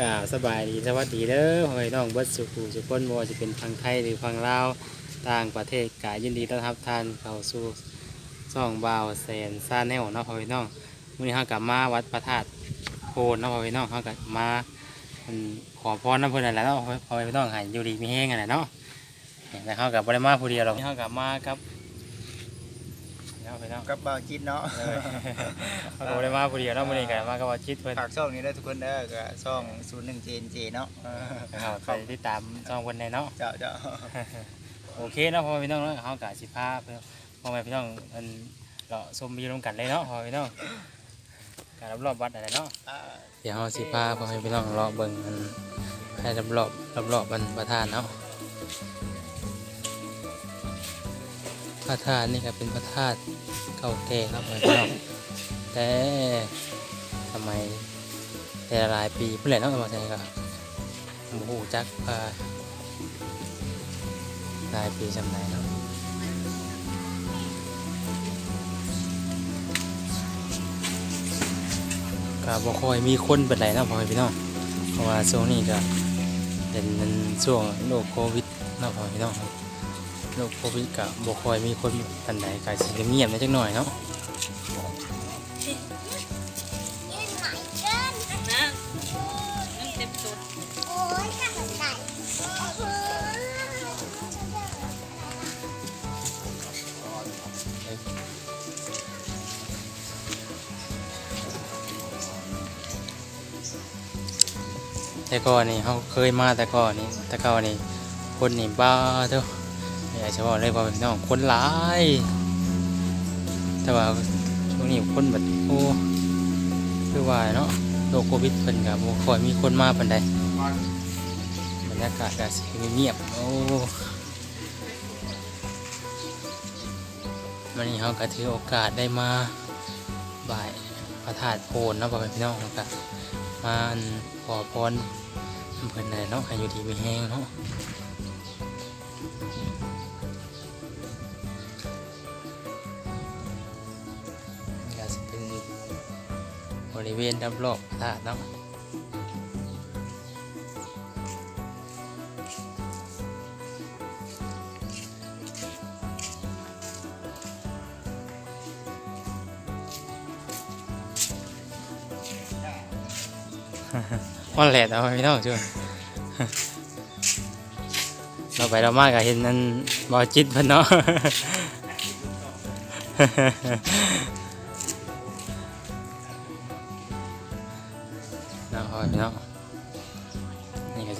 กาสบายดีสวัสดีเด้อพ่อแม่น้องเบิดสุขสุขคนบ่ว่าจะเป็นฝั่งไทยหรือฝั่งลาวต่างประเทศกายินดีต้อนรับท่านเข้าสู่ช่องบ่าวแสนซาแนลเนาะพ่อแม่น้องมื้อนี้เฮากลับมาวัดพระธาตุโพนเนาะพ่อแม่น้องเฮากลับมาขอพรน้ำเพิ่นนั่นแหละเนาะพ่อแม่น้องให้อยู่ดีมีแฮงนั่นแหละเนาะแต่เฮากับบ่ได้มาผู้เดียวหรอกเฮากลับมากับ เนาะพี่น้องกับบาวจิตเนาะเออเฮาก็บ่ได้มาผู้เดียวเนาะมื้อนี้ก็มากับว่าจิตเพิ่นฝากช่องนี้ได้อทุกคนเด้อก็ช่องศูนย์หนึ่งเจนเจเนาะเออเอาไปติดตามช่องเพิ่นได้เนาะ เจ้าเจ้าโอเคเนาะพ่อแม่พี่น้องเนาะเฮากะสิพาเพื่อพ่อแม่พี่น้องเพิ่นเลาะชมวิวร่วมกันเลยเนาะพ่อแม่พี่น้องการรอบๆวัดอะไรเนาะ อ่าเดี๋ยวเฮาสิพาพ่อแม่พี่น้องเลาะเบิ่งมันให้รอบๆรอบๆบรรประธานเนาะ พระธาตุนี่ก็เป็นพระธาตุเก่าแก่ครับพ่อแม่พี่น้องแต่ทำไมแต่หลายปีเพิ่นแหละเนามาใช่ก็บ่ฮู้จักว่าหลายปีจำไหนเนาะก็บ่ค่อยมีคนเป็นไรนะพ่อพี่น้องเพราะว่าช่วงนี้ก็เป็นช่วงโรคโควิดนะพ่อพี่น้องโร คโควิก็บ่คอยมีคนปานใดก็สิเงียบๆนิดจักหน่อยเนาะนะนั่นเต็มสุดแต่ก่อนนี่เฮาเคยมาแต่ก่อนนี่แต่ก่อนนี่คนนี่บ้าเด้ ออยากจะบอกเลยพ่อแม่พี่น้องคนหลาย แต่ว่าช่วงนี้คนแบบโอ้คือว่าเนาะโรคโควิดเพิ่นก็บ่ค่อยมีคนมาปานใดบรรยากาศก็สิเงียบโอ้วันนี้เราก็ถือโอกาสได้มาบ่ายพระธาตุโพนเนาะพ่อแม่พี่น้องครับมาขอพรเพิ่นนั่นแหละเนาะให้อยู่ดีมีแห้งเนาะ ริเวณรอบๆพระธาตุเนาะวันแหลดเอาพี่น้องช่วยเราไปเรามากกับเห็นนั่นบอจิตพิ่นเนาะ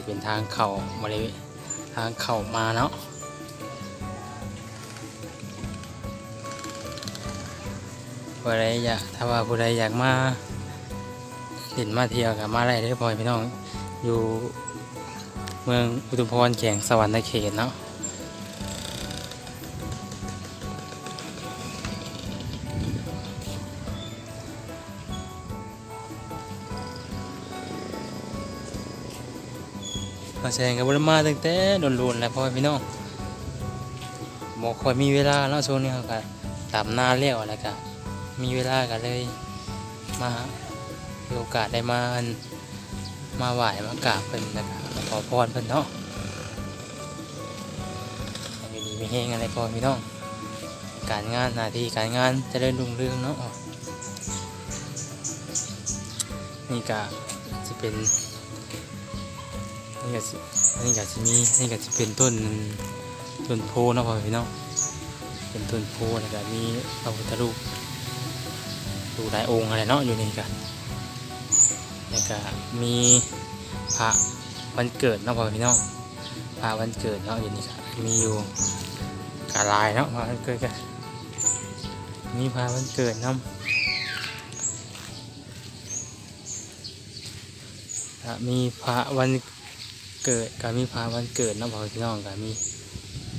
จะเป็นทางเข่าบริเวณทางเข่ามาเนาะผู้ใดอยากถ้าว่าผู้ใดอยากมาเห็นมาเที่ยวกับมาได้เด้อพ่อพี่น้องอยู่เมืองอุทุมพรแข่งสวรรค์เขตเนาะ มาแซงกับบริมาตั้งแต่โดนๆแล้วพ่อพี่น้องบอกคอยมีเวลาเนาะช่วงนี้เขาก็ตามหน้าเลี้ยวอะไรก็มีเวลากันเลยมาโอกาสได้มามาไหว้มากราบเพิ่นนะครับขอพรเพิ่นเนาะอยู่ดีมีเฮงอะไรพอพี่น้องการงานหน้าที่การงานจะเริ่รุ่งเรืองเนาะนี่ก็จะเป็น นี่ก็สิอันนี้ก็จะมีนี่ก็จะเป็นต้นต้นโพเนาะพ่อพี่น้องเป็นต้นโพแล้วก็มีพระพุทธรูปดูหลายองค์อะไรเนาะอยู่นี่กันแล้วก็มีพระวันเกิดเนาะพ่อพี่น้องพระวันเกิดเนาะอยู่นี่ครับมีอยู่กาลายเนาะพระวันเกิดกันมีพระวันเกิดเนาะอะมีพระวัน เกิดกับมีพระวันเกิดเนาะพ่อพี่น้องกับมี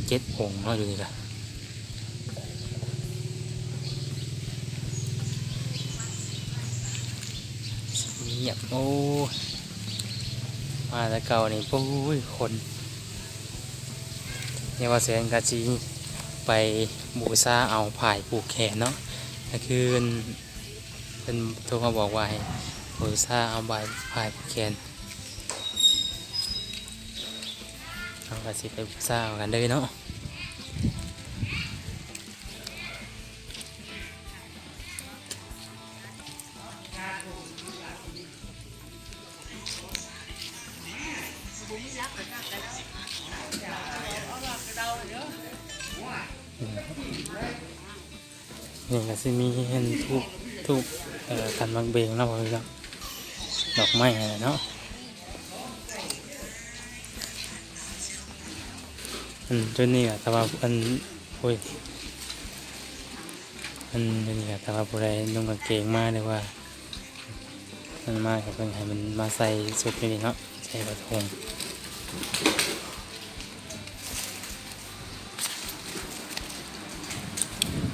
เจ็ดองค์เนาะอยู่นี่กันเงียบโอ้มาแต่เก่านี่ปุ้ยคนเนี่ยว่าเสียงกาจีไปบูซาเอาผายผูกแขนเนาะก็คือเพิ่นเป็นโทรมาบอกว่าให้บูซาเอาใบผายผูกแขน เอาก็สิไปเศร้ากันเลยเนาะนี่ก็สิมีเห็นทูบทูบเอ่อกันบางเบงเนาะพี่น้องดอกไม้อะไรเนาะ อันจนนี่ก็แต่ว่าอันโอ้ยอันจนนี่ก็แต่ว่าผู้ใดนุ่งกางเกงมาหรือว่า มันมากับเพิ่นให้มันมาใส่สุดนี่เนาะใส่กระทง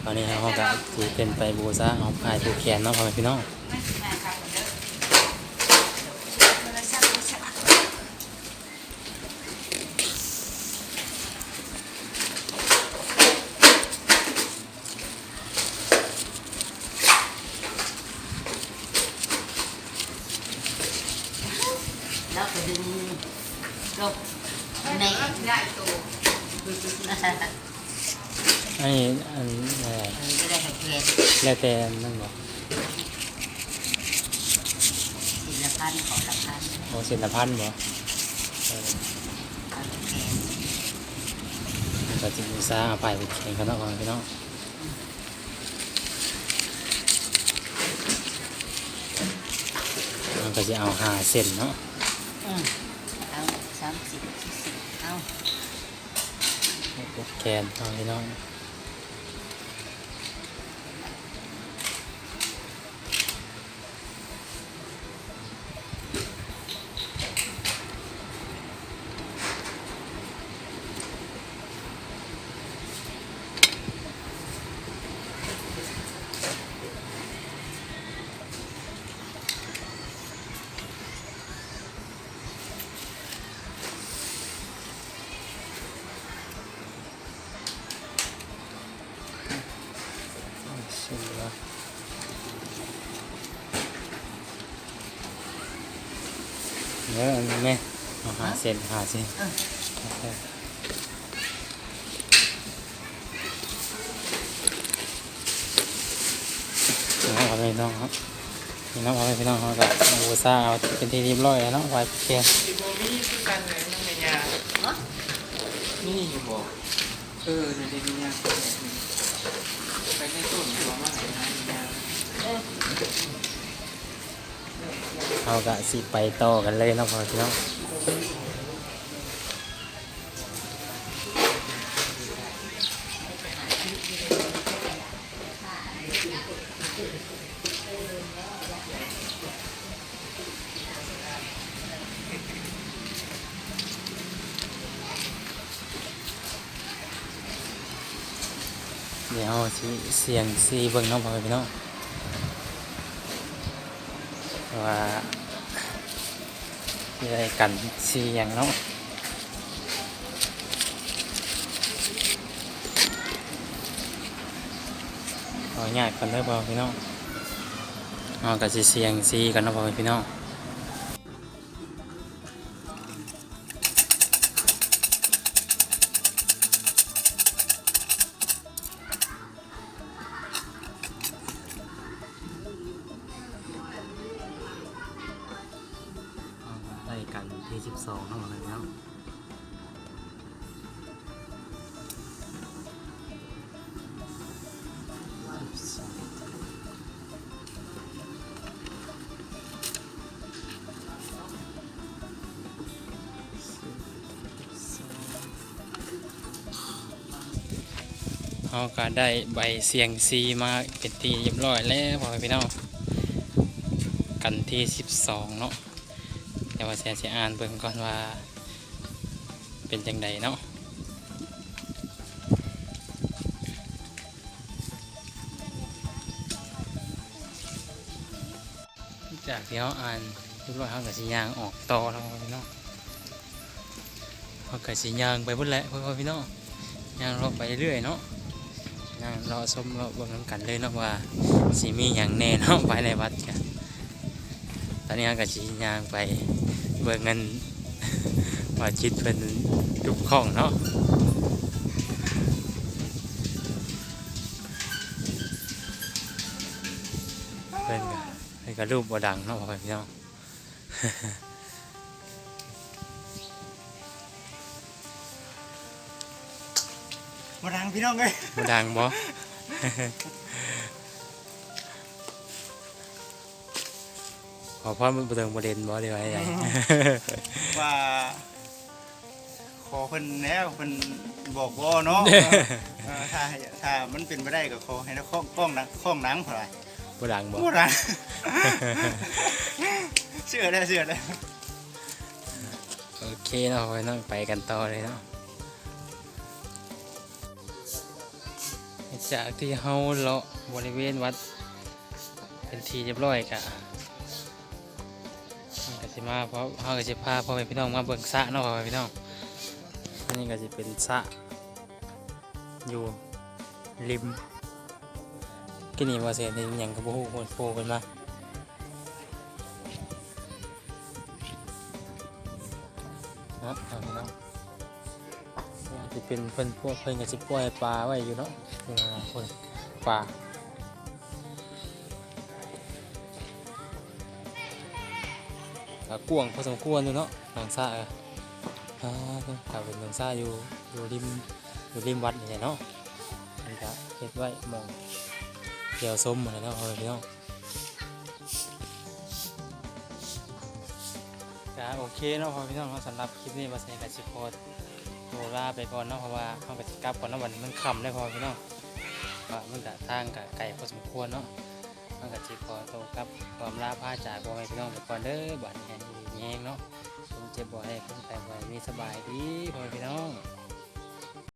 ตอนนี้เราก็ถือเป็นไปบูซาเอาพายผูกแขนเนาะพ่อแม่พี่น้องแล้วก็ดึงลบในได้ตัว อันนี้อันอะไร ก็ได้ให้เพจ แล้วแต่นั่นบอกศิลพันธ์ของละพันธ์โอสินพันธ์บอกเอาเพจก็จะบูซาเอาพายผูกแขนกันเนาะพ่อแม่พี่น้องมันก็จะเอาหาเส้นเนาะอืมเอาสามสิบสี่สิบเอาผูกแขนพ่อแม่พี่น้องเส้นเนาะ เนื้ออันนี้แม่เอาหาเส้นหาเส้นน้องเอาไปน้องครับพี่น้องเอาไปพี่น้องเขากับบูซาเอาเป็นที่เรียบร้อยแล้วเนาะไว้เพียงสิบ่มีคือกันเลยน้องเมียเนาะนี่อยู่บ่เออในเด็กเมียไปในต้นตัวมาให้นายเมีย เขากะสิไปต่อกันเลยเนาะพ่อพี่น้องเดี๋ยวเสิเสียงซีเบิ่งเนาะพ่อพี่น้อง ว่ามีอะไรกันเสียงเนาะเอง่ายกันได้บ่พี่น้องเอากับสิเสียงซีกันเนาะบ่พี่น้องาก็ได้ใบเสียงซีมาเป็นทีเรียบร้อยแล้วพอพี่น้องกันที่สิบสองเนาะเดี๋ยวว่าแซสิอ่านเบิ่งก่อนว่า เป็นจังใดเนาะจากที่เขาอ่านเรียบร้อยเขากับสียางออกต่อแล้วพี่น้องเขากับสียางไปพุ่นแหละพ่อพี่น้องยางรอไปเรื่อยเนาะ ยางรอชมรอบิ่งน้ำกันเลยเนาะว่าสีมีอย่างแน่เนาะภายในวัดกันตอนนี้กับสียางไปเบิ่งเงินว่าจิตเป็นจุกข้องเนาะเป็นก็เป็นก็รูปบดังเนาะพ่อแม่พี่น้อง มาดังพี่น้องเลยบ่ดังบ่ขอพ่อมันบ่เติงบ่เด่นบ่ได้ไว้ใหญ่ว่าขอเพิ่นแล้วเพิ่นบอกว่าเนาะเออถ้าถ้ามันเป็นไปได้ก็ขอให้นักข้องกล้องหนังข้องหนังเท่าไหร่บ่ดังบ่บ่ดังเชื่อได้เชื่อได้โอเคเนาะพ่อแม่พี่น้องไปกันต่อเลยเนาะ จากที่เฮาเลาะบริเวณวัด เป็นทีเรียบร้อยกะมันก็สิมาเพราะเฮาก็สิพาพ่อแม่พี่น้องมาเบิ่งสระเนาะพ่อแม่พี่น้องอันนี้ก็สิเป็นสระอยู่ริมกินี่ว่าเสียนี่หยังก็บ่ฮู้โหดโผล่ขึ้นมาเนา สิเป็นเพิ่นพวกเพิ่นก็สิปล่อยปลาไว้อยู่เนาะนี่นะคนปลาก็กวางพอสมควรอยู่เนาะหนองซ่าอะอ่าถ้าเป็นหนองซ่าอยู่อยู่ริมอยู่ริมวัดนี่แหละเนาะมันก็เฮ็ดไว้มองเกี่ยวส้มอะไรเนาะเอาไปเนาะก็โอเคเนาะพอพี่น้องเนาะสำหรับคลิปนี้มาใส่กับสิโคตโน ลาไปก่อนเนาะเพราะว่าเขาก็จะกลับก่อนเนาะวันมันค่ำได้พอพี่น้องก็มันก็ทางก็ไกลพอสมควรเนาะมันก็สิขอโตวกับความลาพาจากพ่อแม่พี่น้องไปก่อนเด้อบัดนี้แฮงดีแฮงเนาะผมเจ็บบ่อยคนแต่บ่อยมีสบายดีพ่อแม่พี่น้อง